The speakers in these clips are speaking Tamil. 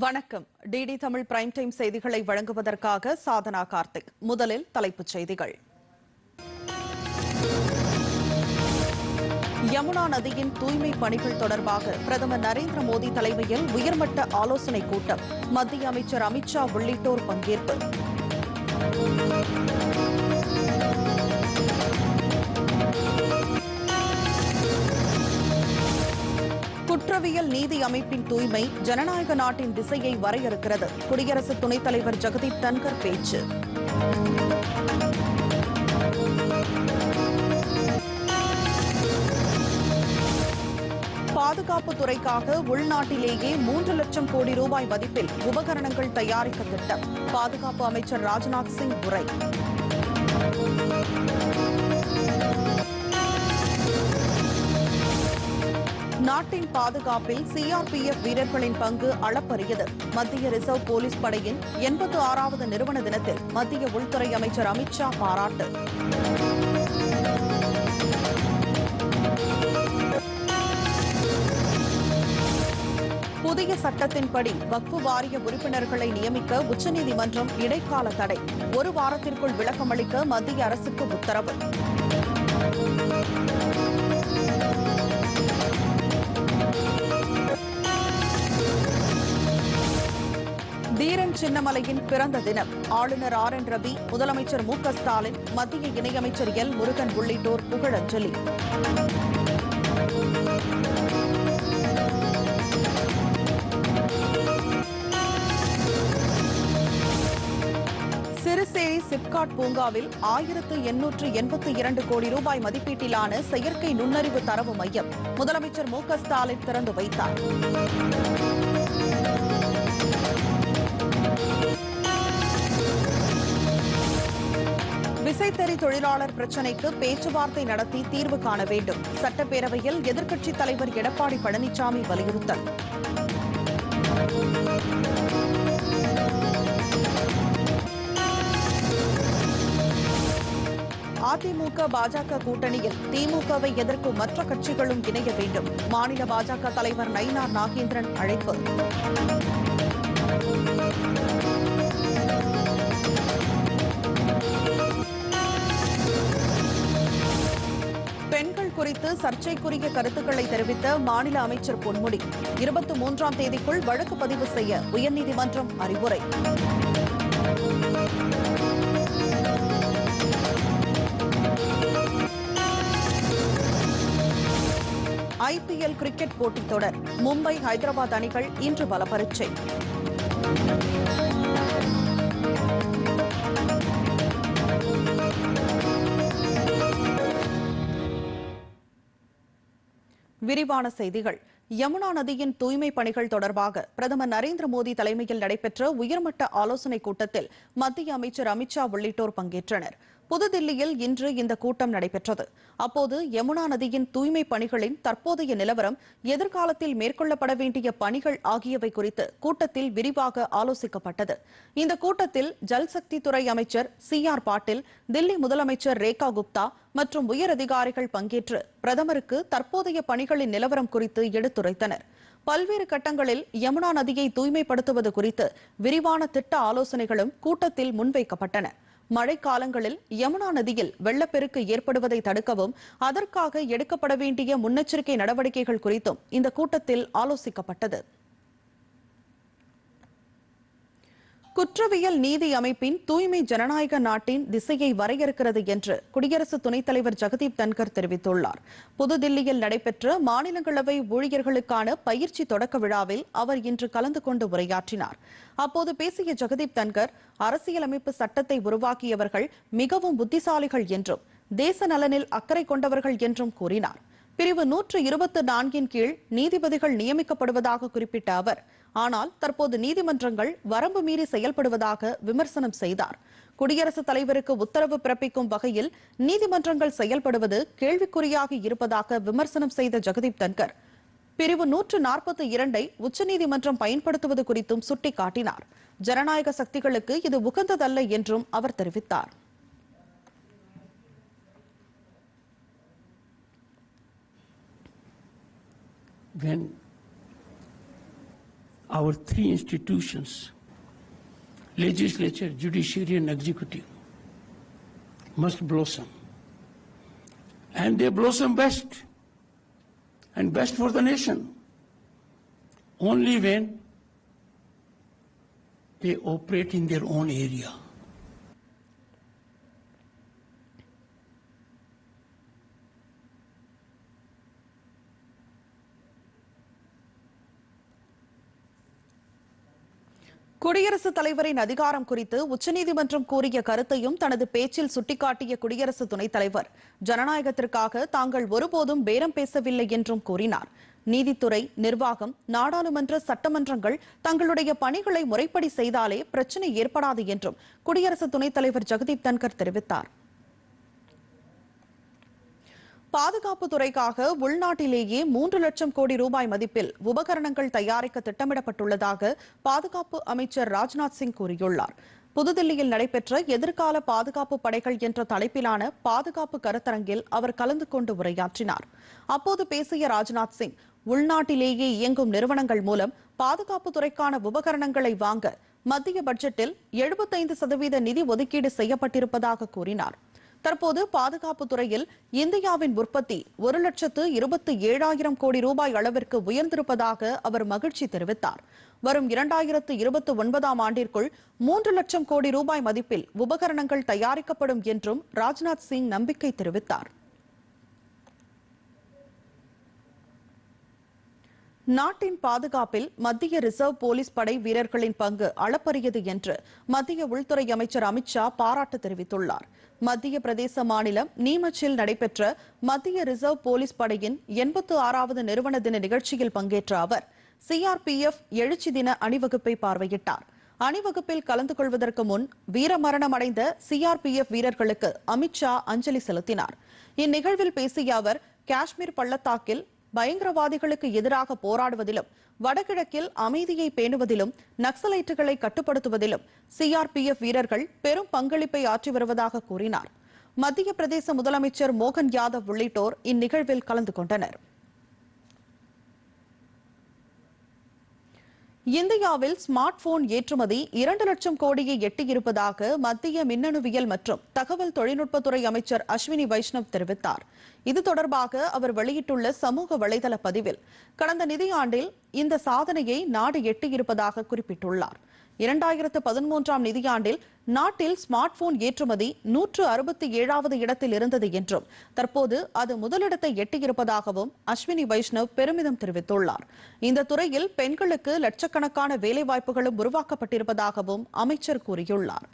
வணக்கம். டிடி தமிழ் பிரைம் டைம் செய்திகளை வழங்குவதற்காக சாதனா கார்த்திக். முதலில் தலைப்புச் செய்திகள். யமுனா நதியின் தூய்மை பணிகள் தொடர்பாக பிரதமர் நரேந்திர மோடி தலைமையில் உயர்மட்ட ஆலோசனைக் கூட்டம். மத்திய அமைச்சர் அமித்ஷா உள்ளிட்டோர் பங்கேற்பு. குற்றவியல் நீதி அமைப்பின் தூய்மை ஜனநாயக நாட்டின் திசையை வரையறுக்கிறது. குடியரசு துணைத் தலைவர் ஜெகதீப் தன்கர் பேச்சு. பாதுகாப்பு துறைக்காக உள்நாட்டிலேயே மூன்று லட்சம் கோடி ரூபாய் மதிப்பில் உபகரணங்கள் தயாரிக்க திட்டம். பாதுகாப்பு அமைச்சர் ராஜ்நாத் சிங் உரை. நாட்டின் பாதுகாப்பில் சிஆர்பிஎஃப் வீரர்களின் பங்கு அளப்பரியது. மத்திய ரிசர்வ் போலீஸ் படையின் எண்பத்து ஆறாவது நிறுவன தினத்தில் மத்திய உள்துறை அமைச்சர் அமித்ஷா பாராட்டு. புதிய சட்டத்தின்படி வக்ஃபு வாரிய உறுப்பினர்களை நியமிக்க உச்சநீதிமன்றம் இடைக்கால தடை. ஒரு வாரத்திற்குள் விளக்கமளிக்க மத்திய அரசுக்கு உத்தரவு. தீரன் சின்னமலையின் பிறந்த தினம். ஆளுநர் ஆர். என். ரவி முதலமைச்சர் மு. ஸ்டாலின் மத்திய இணையமைச்சர் எல். முருகன் உள்ளிட்டோர் புகழஞ்சலி. சிறுசேரி சிப்காட் பூங்காவில் ஆயிரத்து எண்ணூற்று எண்பத்தி இரண்டு கோடி ரூபாய் மதிப்பீட்டிலான செயற்கை நுண்ணறிவு தரவு மையம். முதலமைச்சர் மு. ஸ்டாலின் திறந்து வைத்தார். விசைத்தறி தொழிலாளர் பிரச்சினைக்கு பேச்சுவார்த்தை நடத்தி தீர்வு காண வேண்டும். சட்டப்பேரவையில் எதிர்க்கட்சித் தலைவர் எடப்பாடி பழனிசாமி வலியுறுத்தல். அதிமுக பாஜக கூட்டணியில் திமுகவை எதிர்க்கும் மற்ற கட்சிகளும் இணைய வேண்டும். மாநில பாஜக தலைவர் நயினார் நாகேந்திரன் அழைப்பு. குறித்து சர்ச்சைக்குரிய கருத்துக்களை தெரிவித்த மாநில அமைச்சர் பொன்முடி இருபத்தி மூன்றாம் தேதிக்குள் வழக்கு பதிவு செய்ய உயர்நீதிமன்றம் அறிவுரை. ஐபிஎல் கிரிக்கெட் போட்டித் தொடர் மும்பை ஹைதராபாத் அணிகள் இன்று பல விரிவான செய்திகள். யமுனா நதியின் தூய்மை பணிகள் தொடர்பாக பிரதமர் நரேந்திர மோடி தலைமையில் நடைபெற்ற உயர்மட்ட ஆலோசனைக் கூட்டத்தில் மத்திய அமைச்சர் அமித்ஷா உள்ளிட்டோர் பங்கேற்றனர். புதுதில்லியில் இன்று இந்த கூட்டம் நடைபெற்றது. அப்போது யமுனா நதியின் தூய்மை பணிகளின் தற்போதைய நிலவரம் எதிர்காலத்தில் மேற்கொள்ளப்பட வேண்டிய பணிகள் ஆகியவை குறித்து கூட்டத்தில் விரிவாக ஆலோசிக்கப்பட்டது. இந்த கூட்டத்தில் ஜல்சக்தி துறை அமைச்சர் சி ஆர் பாட்டீல் தில்லி முதலமைச்சர் ரேகா குப்தா மற்றும் உயர் அதிகாரிகள் பங்கேற்று பிரதமருக்கு தற்போதைய பணிகளின் நிலவரம் குறித்து எடுத்துரைத்தனர். பல்வேறு கட்டங்களில் யமுனா நதியை தூய்மைப்படுத்துவது குறித்து விரிவான திட்ட ஆலோசனைகளும் கூட்டத்தில் முன்வைக்கப்பட்டன. மழைக்காலங்களில் யமுனா நதியில் வெள்ளப்பெருக்கு ஏற்படுவதை தடுக்கவும் அதற்காக எடுக்கப்பட வேண்டிய முன்னெச்சரிக்கை நடவடிக்கைகள் குறித்தும் இந்த கூட்டத்தில் ஆலோசிக்கப்பட்டது. குற்றவியல் நீதி அமைப்பின் தூய்மை ஜனநாயக நாட்டின் திசையை வரையறுக்கிறது என்று குடியரசு துணைத் தலைவர் ஜெகதீப் தன்கர் தெரிவித்துள்ளார். புதுதில்லியில் நடைபெற்ற மாநிலங்களவை ஊழியர்களுக்கான பயிற்சி தொடக்க விழாவில் அவர் இன்று கலந்து கொண்டு உரையாற்றினார். அப்போது பேசிய ஜெகதீப் தன்கர் அரசியலமைப்பு சட்டத்தை உருவாக்கியவர்கள் மிகவும் புத்திசாலிகள் என்றும் தேச நலனில் அக்கறை கொண்டவர்கள் என்றும் கூறினார். பிரிவு நூற்று இருபத்தி நான்கின் கீழ் நீதிபதிகள் நியமிக்கப்படுவதாக குறிப்பிட்ட அவர் ஆனால் தற்போது நீதிமன்றங்கள் வரம்பு மீறி செயல்படுவதாக விமர்சனம் செய்தார். குடியரசுத் தலைவருக்கு உத்தரவு பிறப்பிக்கும் வகையில் நீதிமன்றங்கள் செயல்படுவது கேள்விக்குறியாக இருப்பதாக விமர்சனம் செய்த ஜெகதீப் தன்கர். பிரிவு நூற்று நாற்பத்தி இரண்டை உச்சநீதிமன்றம் பயன்படுத்துவது குறித்தும் சுட்டிக்காட்டினார். ஜனநாயக சக்திகளுக்கு இது உகந்ததல்ல என்றும் அவர் தெரிவித்தார். when our three institutions legislature, judiciary, and executive must blossom. And they blossom best and best for the nation only when they operate in their own area. குடியரசுத் தலைவரின் அதிகாரம் குறித்து உச்சநீதிமன்றம் கூறிய கருத்தையும் தனது பேச்சில் சுட்டிக்காட்டிய குடியரசு துணைத் தலைவர். ஜனநாயகத்திற்காக தாங்கள் ஒருபோதும் பேரம் பேசவில்லை என்றும் கூறினார். நீதித்துறை நிர்வாகம் நாடாளுமன்ற சட்டமன்றங்கள் தங்களுடைய பணிகளை முறைப்படி செய்தாலே பிரச்சினை ஏற்படாது என்றும் குடியரசு துணைத் தலைவர் ஜெகதீப் தன்கர் தெரிவித்தார். பாதுகாப்பு துறைக்காக உள்நாட்டிலேயே மூன்று லட்சம் கோடி ரூபாய் மதிப்பில் உபகரணங்கள் தயாரிக்க திட்டமிடப்பட்டுள்ளதாக பாதுகாப்பு அமைச்சர் ராஜ்நாத் சிங் கூறியுள்ளார். புதுதில்லியில் நடைபெற்ற எதிர்கால பாதுகாப்பு படைகள் என்ற தலைப்பிலான பாதுகாப்பு கருத்தரங்கில் அவர் கலந்து கொண்டு உரையாற்றினார். அப்போது பேசிய ராஜ்நாத் சிங் உள்நாட்டிலேயே இயங்கும் நிறுவனங்கள் மூலம் பாதுகாப்பு துறைக்கான உபகரணங்களை வாங்க மத்திய பட்ஜெட்டில் எழுபத்தைந்து சதவீத நிதி ஒதுக்கீடு செய்யப்பட்டிருப்பதாக கூறினார். தற்போது பாதுகாப்பு துறையில் இந்தியாவின் உற்பத்தி ஒரு லட்சத்து இருபத்தி ஏழாயிரம் கோடி ரூபாய் அளவிற்கு உயர்ந்திருப்பதாக அவர் மகிழ்ச்சி தெரிவித்தார். வரும் இரண்டாயிரத்து இருபத்தி ஒன்பதாம் ஆண்டிற்குள் மூன்று லட்சம் கோடி ரூபாய் மதிப்பில் உபகரணங்கள் தயாரிக்கப்படும் என்றும் ராஜ்நாத் சிங் நம்பிக்கை தெரிவித்தார். நாட்டின் பாதுகாப்பில் மத்திய ரிசர்வ் போலீஸ் படை வீரர்களின் பங்கு அளப்பரியது என்று மத்திய உள்துறை அமைச்சர் அமித் ஷா பாராட்டு தெரிவித்துள்ளார். மத்திய பிரதேச மாநிலம் நீமச்சில் நடைபெற்ற மத்திய ரிசர்வ் போலீஸ் படையின் எண்பத்து ஆறாவது நிறுவன தின நிகழ்ச்சியில் பங்கேற்ற அவர் சிஆர்பிஎஃப் எழுச்சி தின அணிவகுப்பை பார்வையிட்டார். அணிவகுப்பில் கலந்து கொள்வதற்கு முன் வீரமரணம் அடைந்த சிஆர்பிஎஃப் வீரர்களுக்கு அமித் ஷா அஞ்சலி செலுத்தினார். இந்நிகழ்வில் பேசிய அவர் காஷ்மீர் பள்ளத்தாக்கில் பயங்கரவாதிகளுக்கு எதிராக போராடுவதிலும் வடகிழக்கில் அமைதியை பேணுவதிலும் நக்சலைட்டுகளை கட்டுப்படுத்துவதிலும் சிஆர்பிஎஃப் வீரர்கள் பெரும் பங்களிப்பை ஆற்றி வருவதாக கூறினார். மத்திய பிரதேச முதலமைச்சர் மோகன் யாதவ் உள்ளிட்டோர் இந்நிகழ்வில் கலந்து கொண்டனர். இந்தியாவில் ஸ்மார்ட் போன் ஏற்றுமதி இரண்டு லட்சம் கோடியை எட்டியிருப்பதாக மத்திய மின்னணுவியல் மற்றும் தகவல் தொழில்நுட்பத்துறை அமைச்சர் அஸ்வினி வைஷ்ணவ் தெரிவித்தார். இது தொடர்பாக அவர் வெளியிட்டுள்ள சமூக வலைதள பதிவில் கடந்த நிதியாண்டில் இந்த சாதனையை நாடு எட்டியிருப்பதாக குறிப்பிட்டுள்ளார். இரண்டாயிரத்து பதிமூன்றாம் நிதியாண்டில் நாட்டில் ஸ்மார்ட் போன் ஏற்றுமதி நூற்று அறுபத்தி ஏழாவது இடத்தில் இருந்தது என்றும் தற்போது அது முதலிடத்தை எட்டியிருப்பதாகவும் அஸ்வினி வைஷ்ணவ் பெருமிதம் தெரிவித்துள்ளார். இந்த துறையில் பெண்களுக்கு லட்சக்கணக்கான வேலைவாய்ப்புகளும் உருவாக்கப்பட்டிருப்பதாகவும் அமைச்சர் கூறியுள்ளார்.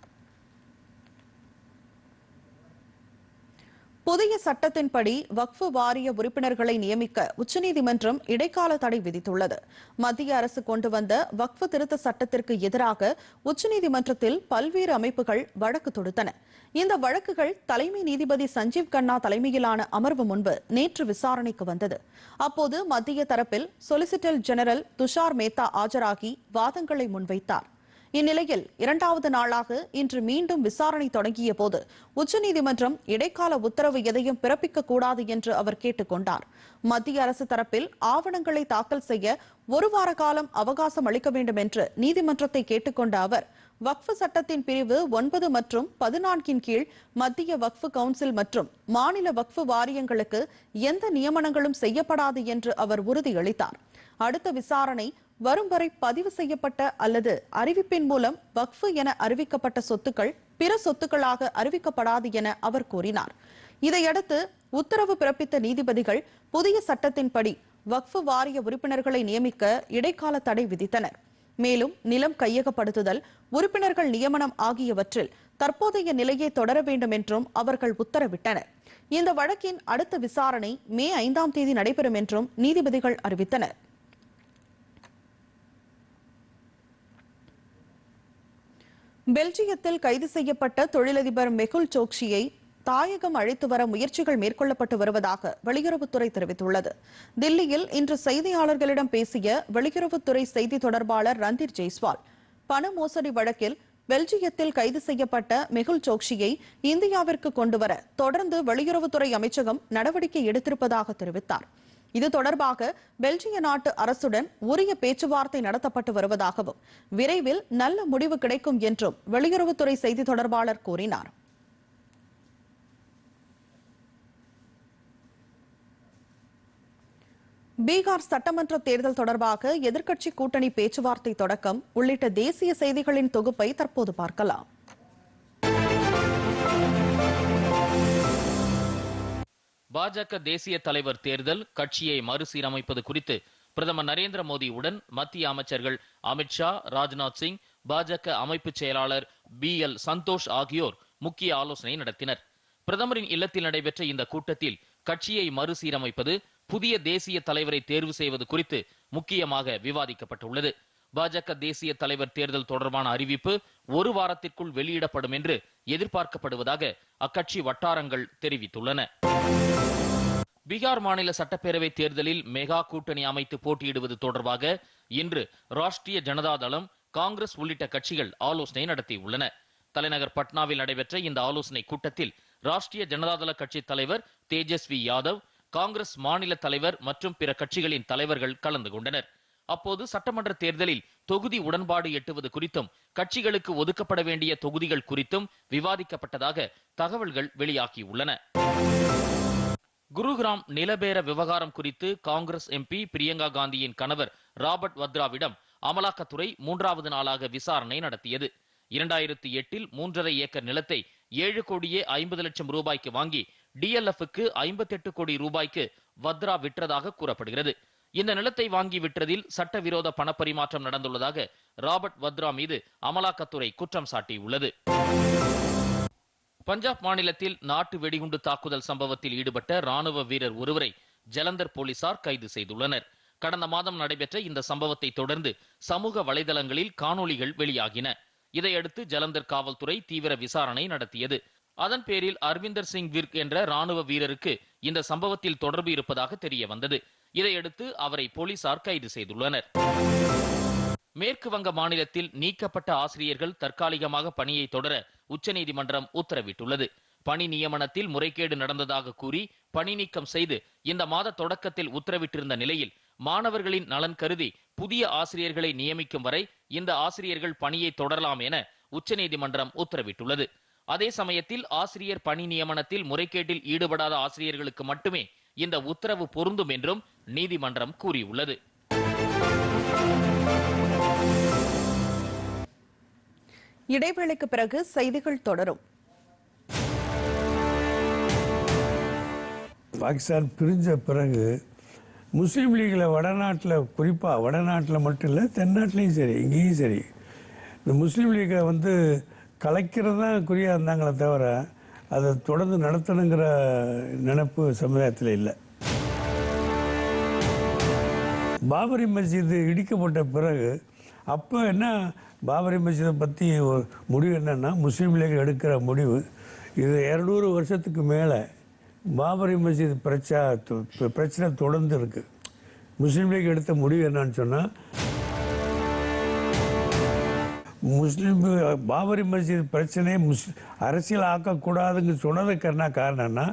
புதிய சட்டத்தின்படி வக்ஃபு வாரிய உறுப்பினர்களை நியமிக்க உச்சநீதிமன்றம் இடைக்கால தடை விதித்துள்ளது. மத்திய அரசு கொண்டு வந்த வக்ஃபு திருத்த சட்டத்திற்கு எதிராக உச்சநீதிமன்றத்தில் பல்வேறு அமைப்புகள் வழக்கு தொடுத்தன. இந்த வழக்குகள் தலைமை நீதிபதி சஞ்சீவ் கண்ணா தலைமையிலான அமர்வு முன்பு நேற்று விசாரணைக்கு வந்தது. அப்போது மத்திய தரப்பில் சொலிசிட்டர் ஜெனரல் துஷார் மேத்தா ஆஜராகி வாதங்களை முன்வைத்தார். இந்நிலையில் இரண்டாவது நாளாக இன்று மீண்டும் விசாரணை தொடங்கிய போது உச்சநீதிமன்றம் இடைக்கால உத்தரவு எதையும் பிறப்பிக்க கூடாது என்று அவர் கேட்டுக் கொண்டார். மத்திய அரசு தரப்பில் ஆவணங்களை தாக்கல் செய்ய ஒரு வார காலம் அவகாசம் அளிக்க வேண்டும் என்று நீதிமன்றத்தை கேட்டுக்கொண்ட அவர் வக்ஃபு சட்டத்தின் பிரிவு ஒன்பது மற்றும் பதினான்கின் கீழ் மத்திய வக்ஃபு கவுன்சில் மற்றும் மாநில வக்ஃபு வாரியங்களுக்கு எந்த நியமனங்களும் செய்யப்படாது என்று அவர் உறுதியளித்தார். அடுத்த விசாரணை வரும் வரை பதிவு செய்யப்பட்ட அல்லது அறிவிப்பின் மூலம் வக்ஃபு என அறிவிக்கப்பட்ட சொத்துக்கள் பிற சொத்துக்களாக அறிவிக்கப்படாது என அவர் கூறினார். இதையடுத்து உத்தரவு பிறப்பித்த நீதிபதிகள் புதிய சட்டத்தின்படி வக்ஃபு வாரிய உறுப்பினர்களை நியமிக்க இடைக்கால தடை விதித்தனர். மேலும் நிலம் கையகப்படுத்துதல் உறுப்பினர்கள் நியமனம் ஆகியவற்றில் தற்போதைய நிலையை தொடர வேண்டும் என்றும் அவர்கள் உத்தரவிட்டனர். இந்த வழக்கின் அடுத்த விசாரணை மே ஐந்தாம் தேதி நடைபெறும் என்றும் நீதிபதிகள் அறிவித்தனர். பெல்ஜியத்தில் கைது செய்யப்பட்ட தொழிலதிபர் மெகுல் சோக்ஷியை தாயகம் அழைத்து வர முயற்சிகள் மேற்கொள்ளப்பட்டு வருவதாக வெளியுறவுத்துறை தெரிவித்துள்ளது. தில்லியில் இன்று செய்தியாளர்களிடம் பேசிய வெளியுறவுத்துறை செய்தி தொடர்பாளர் ரந்தீர் ஜெய்ஸ்வால் பண மோசடி வழக்கில் பெல்ஜியத்தில் கைது செய்யப்பட்ட மெகுல் சோக்ஷியை இந்தியாவிற்கு கொண்டுவர தொடர்ந்து வெளியுறவுத்துறை அமைச்சகம் நடவடிக்கை எடுத்திருப்பதாக தெரிவித்தார். இது தொடர்பாக பெல்ஜிய நாட்டு அரசுடன் உரிய பேச்சுவார்த்தை நடத்தப்பட்டு வருவதாகவும் விரைவில் நல்ல முடிவு கிடைக்கும் என்றும் வெளியுறவுத்துறை செய்தி தொடர்பாளர் கூறினார். பீகார் சட்டமன்ற தேர்தல் தொடர்பாக எதிர்க்கட்சி கூட்டணி பேச்சுவார்த்தை தொடக்கம் உள்ளிட்ட தேசிய செய்திகளின் தொகுப்பை தற்போது பார்க்கலாம். பாஜக தேசிய தலைவர் தேர்தல் கட்சியை மறுசீரமைப்பது குறித்து பிரதமர் நரேந்திர மோடியுடன் மத்திய அமைச்சர்கள் அமித்ஷா ராஜ்நாத் சிங் பாஜக அமைப்பு செயலாளர் பி. எல். சந்தோஷ் ஆகியோர் முக்கிய ஆலோசனை நடத்தினர். பிரதமரின் இல்லத்தில் நடைபெற்ற இந்த கூட்டத்தில் கட்சியை மறுசீரமைப்பது புதிய தேசிய தலைவரை தேர்வு செய்வது குறித்து முக்கியமாக விவாதிக்கப்பட்டுள்ளது. பாஜக தேசிய தலைவர் தேர்தல் தொடர்பான அறிவிப்பு ஒரு வாரத்திற்குள் வெளியிடப்படும் என்று எதிர்பார்க்கப்படுவதாக அக்கட்சி வட்டாரங்கள் தெரிவித்துள்ளன. பீகார் மாநில சட்டப்பேரவை தேர்தலில் மெகா கூட்டணி அமைத்து போட்டியிடுவது தொடர்பாக இன்று ராஷ்டிரிய ஜனதா தளம் காங்கிரஸ் உள்ளிட்ட கட்சிகள் ஆலோசனை நடத்தியுள்ளன. தலைநகர் பட்னாவில் நடைபெற்ற இந்த ஆலோசனை கூட்டத்தில் ராஷ்டிரிய ஜனதாதள கட்சி தலைவர் தேஜஸ்வி யாதவ் காங்கிரஸ் மாநில தலைவர் மற்றும் பிற கட்சிகளின் தலைவர்கள் கலந்து கொண்டனர். அப்போது சட்டமன்ற தேர்தலில் தொகுதி உடன்பாடு எட்டுவது குறித்தும் கட்சிகளுக்கு ஒதுக்கப்பட வேண்டிய தொகுதிகள் குறித்தும் விவாதிக்கப்பட்டதாக தகவல்கள் வெளியாகியுள்ளன. குருகிராம் நிலபேர விவகாரம் குறித்து காங்கிரஸ் எம்பி பிரியங்கா காந்தியின் கணவர் ராபர்ட் வத்ராவிடம் அமலாக்கத்துறை மூன்றாவது நாளாக விசாரணை நடத்தியது. இரண்டாயிரத்தி எட்டில் மூன்றரை ஏக்கர் நிலத்தை ஏழு கோடியே ஐம்பது லட்சம் ரூபாய்க்கு வாங்கி டிஎல்எஃப்க்கு ஐம்பத்தெட்டு கோடி ரூபாய்க்கு வத்ரா விற்றதாக கூறப்படுகிறது. இந்த நிலத்தை வாங்கி விற்றதில் சட்டவிரோத பணப்பரிமாற்றம் நடந்துள்ளதாக ராபர்ட் வத்ரா மீது அமலாக்கத்துறை குற்றம் சாட்டியுள்ளது. பஞ்சாப் மாநிலத்தில் நாட்டு வெடிகுண்டு தாக்குதல் சம்பவத்தில் ஈடுபட்ட ராணுவ வீரர் ஒருவரை ஜலந்தர் போலீசார் கைது செய்துள்ளனர். கடந்த மாதம் நடைபெற்ற இந்த சம்பவத்தை தொடர்ந்து சமூக வலைதளங்களில் காணொளிகள் வெளியாகின. இதையடுத்து ஜலந்தர் காவல்துறை தீவிர விசாரணை நடத்தியது. அதன் பேரில் அர்விந்தர் சிங் விர்க் என்ற ராணுவ வீரருக்கு இந்த சம்பவத்தில் தொடர்பு இருப்பதாக தெரிய வந்தது. இதையடுத்து அவரை போலீசார் கைது செய்துள்ளனர். மேற்கு வங்க மாநிலத்தில் நீக்கப்பட்ட ஆசிரியர்கள் தற்காலிகமாக பணியை தொடர உச்சநீதிமன்றம் உத்தரவிட்டுள்ளது. பணி நியமனத்தில் முறைகேடு நடந்ததாக கூறி பணி நீக்கம் செய்து இந்த மாத தொடக்கத்தில் உத்தரவிட்டிருந்த நிலையில் மாணவர்களின் நலன் கருதி புதிய ஆசிரியர்களை நியமிக்கும் வரை இந்த ஆசிரியர்கள் பணியை தொடரலாம் என உச்சநீதிமன்றம் உத்தரவிட்டுள்ளது. அதே சமயத்தில் ஆசிரியர் பணி நியமனத்தில் முறைகேட்டில் ஈடுபடாத ஆசிரியர்களுக்கு மட்டுமே இந்த உத்தரவு பொருந்தும் என்றும் நீதிமன்றம் கூறியுள்ளது. இடைவேளைக்கு பிறகு செய்திகள் தொடரும். பாகிஸ்தான் பிரிஞ்ச பிறகு முஸ்லீம் லீகில் வடநாட்டில் குறிப்பாக வடநாட்டில் மட்டும் இல்லை தென்னாட்டிலையும் சரி இங்கேயும் சரி இந்த முஸ்லீம் லீகை வந்து கலைக்கிறது தான் குறியாக இருந்தாங்களே தவிர அதை தொடர்ந்து நடத்தணுங்கிற நினப்பு சமுதாயத்தில் இல்லை. பாபரி மஸ்ஜித் இடிக்கப்பட்ட பிறகு அப்போ என்ன பாபரி மசீதை பற்றி ஒரு முடிவு என்னென்னா முஸ்லீம் லீக் எடுக்கிற முடிவு இது இரநூறு வருஷத்துக்கு மேலே பாபரி மஸ்ஜித் பிரச்சா பிரச்சனை தொடர்ந்து இருக்குது முஸ்லீம் லீக் எடுத்த முடிவு என்னன்னு சொன்னால் முஸ்லீம் பாபரி மசீத் பிரச்சனையை முஸ் அரசியல் ஆக்கக்கூடாதுன்னு சொன்னதுக்கு என்ன காரணம்னா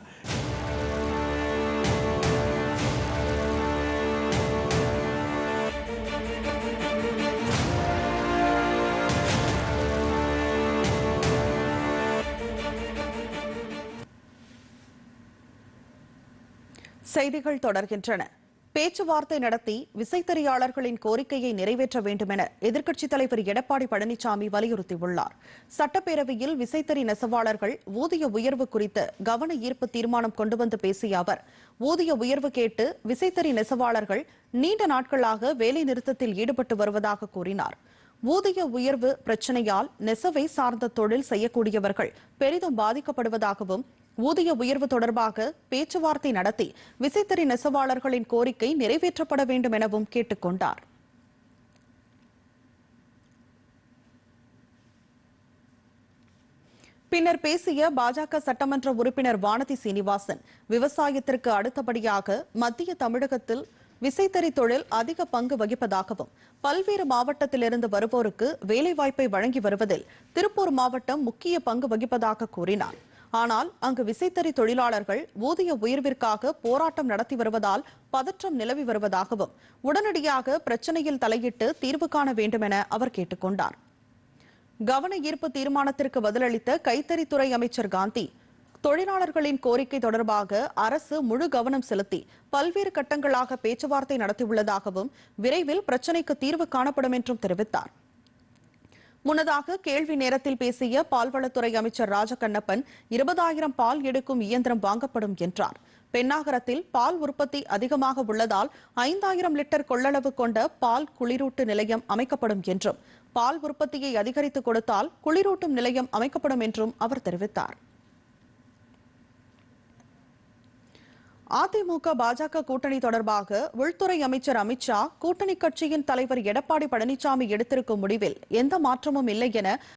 செய்திகள் தொடர்கின்றன. பேச்சுவார்த்தை நடத்தி விசைத்தறியாளர்களின் கோரிக்கையை நிறைவேற்ற வேண்டும் என எதிர்க்கட்சித் தலைவர் எடப்பாடி பழனிசாமி வலியுறுத்தியுள்ளார். சட்டப்பேரவையில் விசைத்தறி நெசவாளர்கள் ஊதிய உயர்வு குறித்து கவன ஈர்ப்பு தீர்மானம் கொண்டு வந்து பேசிய அவர் ஊதிய உயர்வு கேட்டு விசைத்தறி நெசவாளர்கள் நீண்ட நாட்களாக வேலைநிறுத்தத்தில் ஈடுபட்டு வருவதாக கூறினார். ஊதிய உயர்வு பிரச்சனையால் நெசவை சார்ந்த தொழில் செய்யக்கூடியவர்கள் பெரிதும் பாதிக்கப்படுவதாகவும் ஊதிய உயர்வு தொடர்பாக பேச்சுவார்த்தை நடத்தி விசைத்தறி நெசவாளர்களின் கோரிக்கை நிறைவேற்றப்பட வேண்டும் எனவும் கேட்டுக் கொண்டார் பின்னர் பேசிய பாஜக சட்டமன்ற உறுப்பினர் வானதி சீனிவாசன் விவசாயத்திற்கு அடுத்தபடியாக மத்திய தமிழகத்தில் விசைத்தறி தொழில் அதிக பங்கு வகிப்பதாகவும் பல்வேறு மாவட்டத்திலிருந்து வருவோருக்கு வேலைவாய்ப்பை வழங்கி வருவதில் திருப்பூர் மாவட்டம் முக்கிய பங்கு வகிப்பதாக கூறினார். ஆனால் அங்கு விசைத்தறி தொழிலாளர்கள் ஊதிய உயர்விற்காக போராட்டம் நடத்தி வருவதால் பதற்றம் நிலவி வருவதாகவும் உடனடியாக பிரச்சனையில் தலையிட்டு தீர்வு காண வேண்டும் என அவர் கேட்டுக்கொண்டார். கவன ஈர்ப்பு தீர்மானத்திற்கு பதிலளித்த கைத்தறித்துறை அமைச்சர் காந்தி தொழிலாளர்களின் கோரிக்கை தொடர்பாக அரசு முழு கவனம் செலுத்தி பல்வேறு கட்டங்களாக பேச்சுவார்த்தை நடத்தியுள்ளதாகவும் விரைவில் பிரச்சினைக்கு தீர்வு காணப்படும் என்றும் தெரிவித்தார். முன்னதாக கேள்வி நேரத்தில் பேசிய பால்வளத்துறை அமைச்சர் ராஜகண்ணப்பன் இருபதாயிரம் பால் எடுக்கும் இயந்திரம் வாங்கப்படும் என்றார். பெண்ணாகரத்தில் பால் உற்பத்தி அதிகமாக உள்ளதால் ஐந்தாயிரம் லிட்டர் கொள்ளளவு கொண்ட பால் குளிரூட்டு நிலையம் அமைக்கப்படும் என்றும் பால் உற்பத்தியை அதிகரித்து கொடுத்தால் குளிரூட்டும் நிலையம் அமைக்கப்படும் என்றும் அவர் தெரிவித்தார். அதிமுக பாஜக கூட்டணி தொடர்பாக உள்துறை அமைச்சர் அமித்ஷா கூட்டணி கட்சியின் தலைவர் எடப்பாடி பழனிசாமி எடுத்திருக்கும் முடிவில் எந்த மாற்றமும் இல்லை என